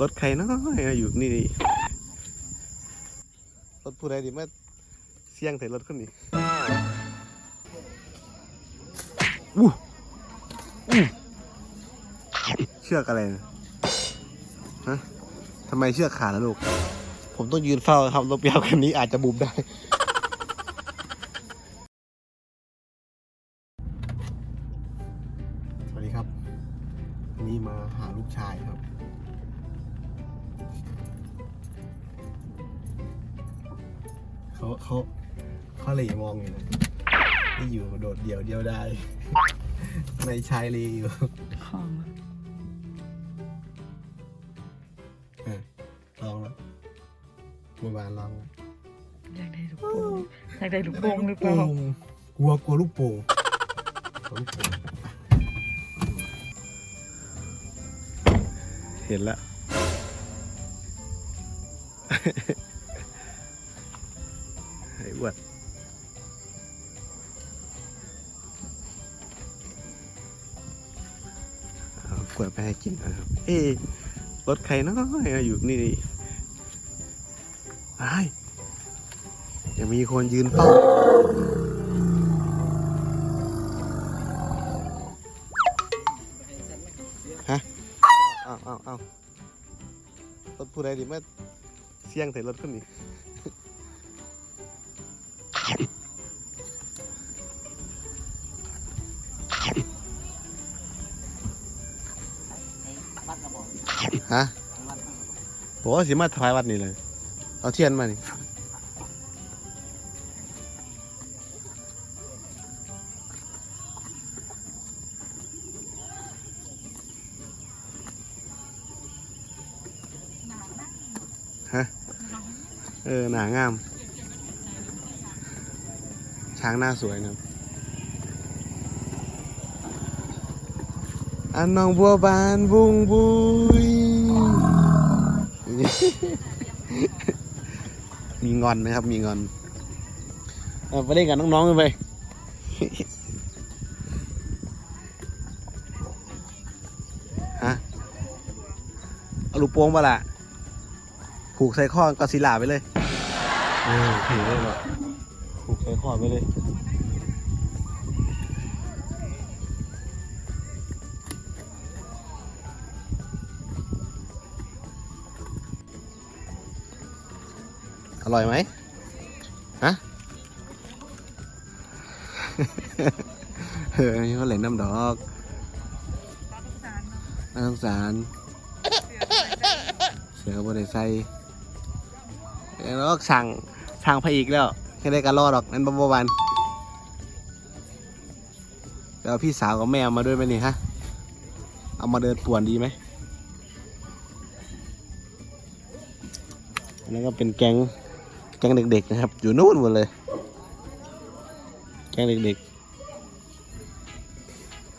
รถใครเนาะอยู่นี่รถผู้ใดดิมาเสี่ยงใส่รถคนนี้อู้อู้เชือกอะไรนะฮะทำไมเชือกขาดล่ะลูก ผมต้องยืนเฝ้าครับรถเปียวคันนี้อาจจะบุบได้สวัสดีครับวันนี้มาหาลูกชายครับ เขาเขาเขาเลยมองอยู่นะนี่อยู่โดดเดี่ยวเดียวได้ในชายเลยอยู่ของอะลองแล้วเมื่อวานลองแล้วอยากได้ลูกโป่งอยากได้ลูกโป่งหรือเปล่ากลัวกลัวลูกโป่งกลัวลูกโป่งเห็นแล้วไอ้วนกล้วยไปให้กินนะครับ เอ๊รถใครเนาะอยู่นี่ไอ้ยังมีคนยืนเฝ้าฮะเอาเอาเอารถผู้ใดดิมาเสี่ยงใส่รถคนนี้ บอกว่าสิมาถวายวัดนี่เลย เอาเทียนมานี่ฮะ เออ หนางาม ช้างหน้าสวยนะอันน้องบัวบานบุงบุย มีงอนนะครับ มีงอนเอาไปเล่นกับน้องๆกันไปฮะเอาลูกโป่งมาละผูกใส่ข้อกอดซิลล่าไปเลยเออถือเลยเนาะผูกใส่ข้อไปเลย อร่อยไหมฮะเออนี่เขาเหล่นน้ำดอกน่าสงสารเสือบริใส่แล้วก็สั่งสั่งพระอีกแล้วแค่ได้การรอดหรอกนั่นบับวันแล้วพี่สาวกับแม่มาด้วยไหมนี่ฮะ เอามาเดินป่วนดีไหมอันนั้นก็เป็นแก๊ง แก๊งเด็กๆนะครับ อยู่นู่นหมดเลย แก๊งเด็กๆ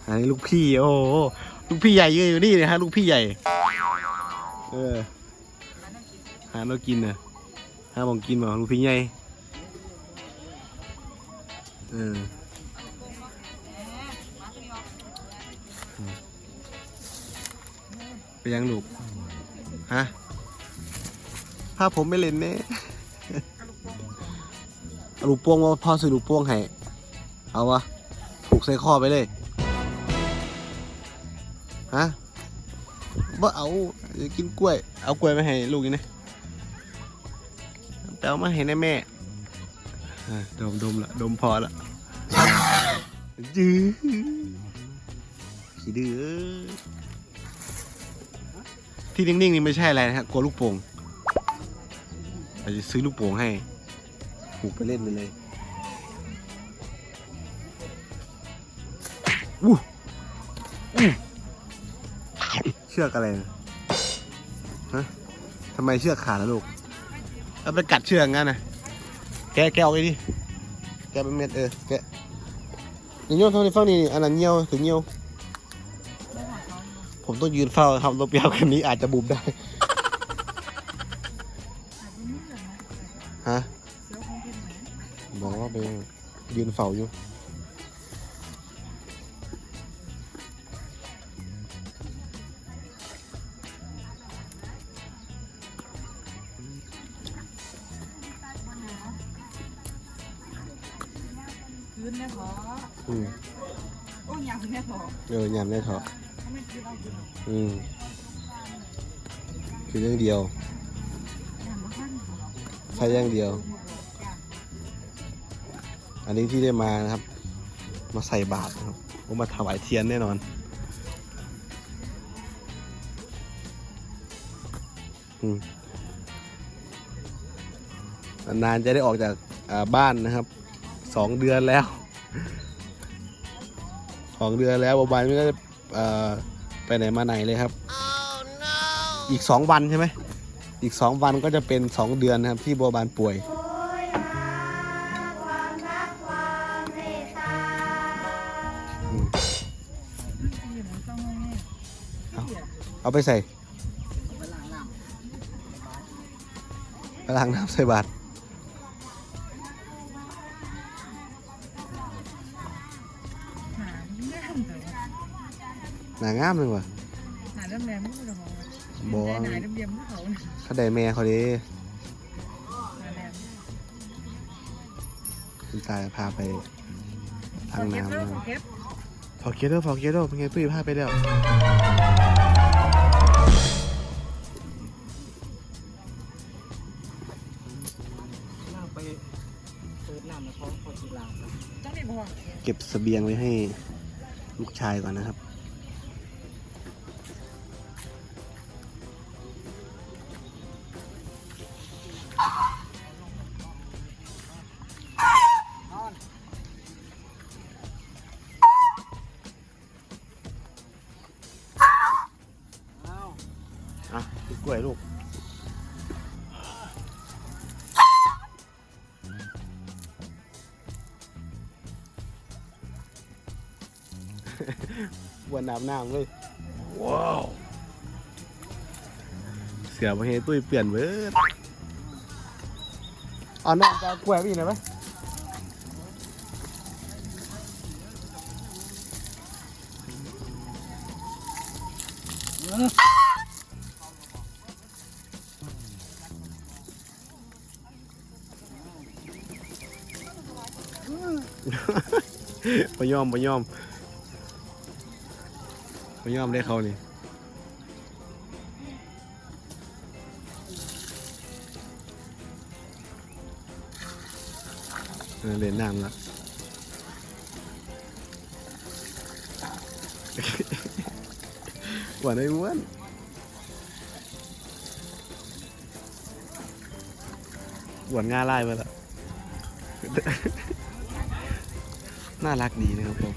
อันนี้ลูกพี่โอ้โหลูกพี่ใหญ่ยืนอยู่นี่นะฮะลูกพี่ใหญ่ เออหาเรากินนะหาบองกินบ่ลูกพี่ใหญ่เออไปยังลูกฮะถ้าผมไม่เล่นเน่เอา ลูกโป่งว่าพ่อซื้อลูกโป่งให้เอาวะผูกใส่ข้อไปเลยฮะบ่เอาจะกินกล้วย เอากล้วยมาให้ลูกกินนะแต่เอามาให้แน่แม่ดมดมละดมพอละจื้อขี้ดื้อที่นิ่งๆนี่ไม่ใช่อะไรนะฮะกลัวลูกโป่งเราจะซื้อลูกโป่งให้ ผูกไปเล่นไปเลยอู้อู้เชือกอะไรนะฮะทำไมเชือกขาดล่ะลูกเอาไปกัดเชือกงั้นนะแกะแกะออกไปดิแกะเป็นเม็ดเออแกะนี่โยนเท่านี้ฟังนี่อันนั้นเงียวถึงเงียวผมต้องยืนเฝ้าครับรถเปียวคันนี้อาจจะบุบได้ สาอยู่พื้นแม่ขออืมโอ้ยาำแม่ขอเออยามได้เถอะทไมคืออืมคือเรื่องเดียว ยำมาขั้อใช้ย่างเดียว อันนี้ที่ได้มานะครับ มาใส่บาตรนะครับผมมาถวายเทียนแน่นอน อืมนานๆจะได้ออกจากอ่าบ้านนะครับสองเดือนแล้วสองเดือนแล้วบายไม่ได้เอ่อไปไหนมาไหนเลยครับอีกสองวันใช่ไหมอีกสองวันก็จะเป็นสองเดือนนะครับที่บัวบานป่วย เอาไปใส่ไปล้างน้ำใส่บาตรหาแม่แต่ว่าหนางามเลยว่ะหาเริ่มแรงไม่รู้หรอกบอหาเริ่มเบียมเขาเนี่ยเขาได้แม่เขาดีหาแรงคุณตาพาไปทางเก็บน้ำแล้วนะเก็บฟอเกตเตอร์ฟอเกตเตอร์เป็นไงตุ้ยพาไปแล้ว เก็บเสบียงไว้ให้ลูกชายก่อนนะครับ วันน้ำน้ำเลยว้าว เสียมาเฮตุ้ยเปลี่ยนเบิดเอาน้องจะเอากล้วยพี่หน่อยไหมปยอมปยอม ปยอมได้เขานี่เออเล่นน้ำละหวานไอ้อ้วนหวานง่าไล่ไปละน่ารักดีนะครับผม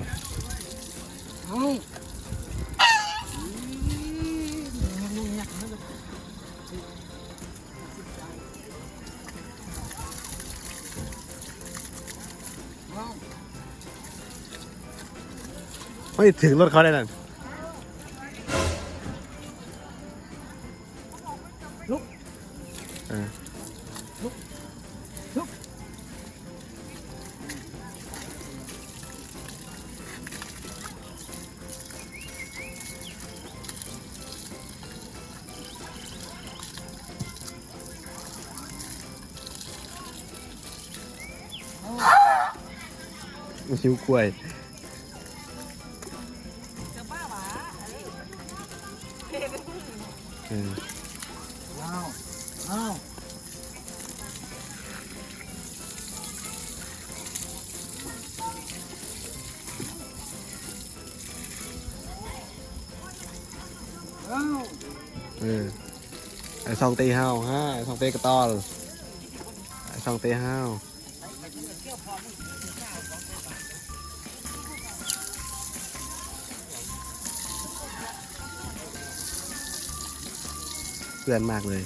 ไม่ถึงรถเขาได้นั่นลุกเออหิวกล้วย อ้าวเออไอ้ซองตีห้าวฮะไอ้ซองเตกระตอลไอ้ซองเตห้าวเพื่อนมากเลย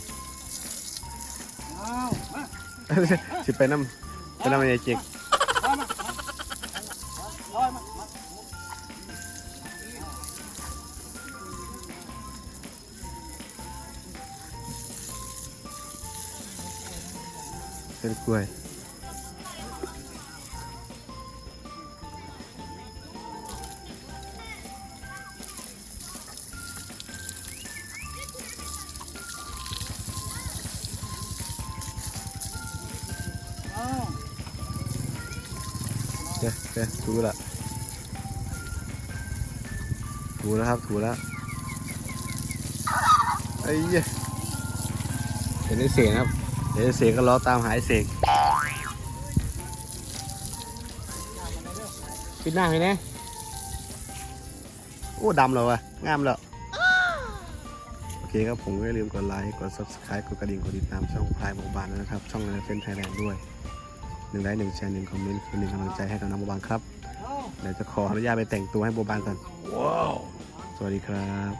อ้าวมาสิไปน้ำไปน้ำไอ้เจ๊ก เป็นกล้วยอ้าวเเคโอเคถูละถูแล้วครับถูแล้วไอ้เหี้ยเห็นไอ้เสกครับ เห็นไอ้เสกก็ล้อตามหาไอ้เสกปิดหน้าให้แน่โอ้ดำแล้ววะงามแล้วโอเคครับผมก็อย่าลืมกดไลค์กด subscribe กดกระดิ่งกดติดตามช่องพลายโมบานนะครับ ช่องในเฟนไทยแลนด์ด้วยหนึ่งไลค์หนึ่งแชร์หนึ่งคอมเมนต์คือหนึ่งกำลังใจให้กับน้องโมบานครับเดี๋ยวจะขออนุญาตไปแต่งตัวให้โมบานก่อนว้าวสวัสดีครับ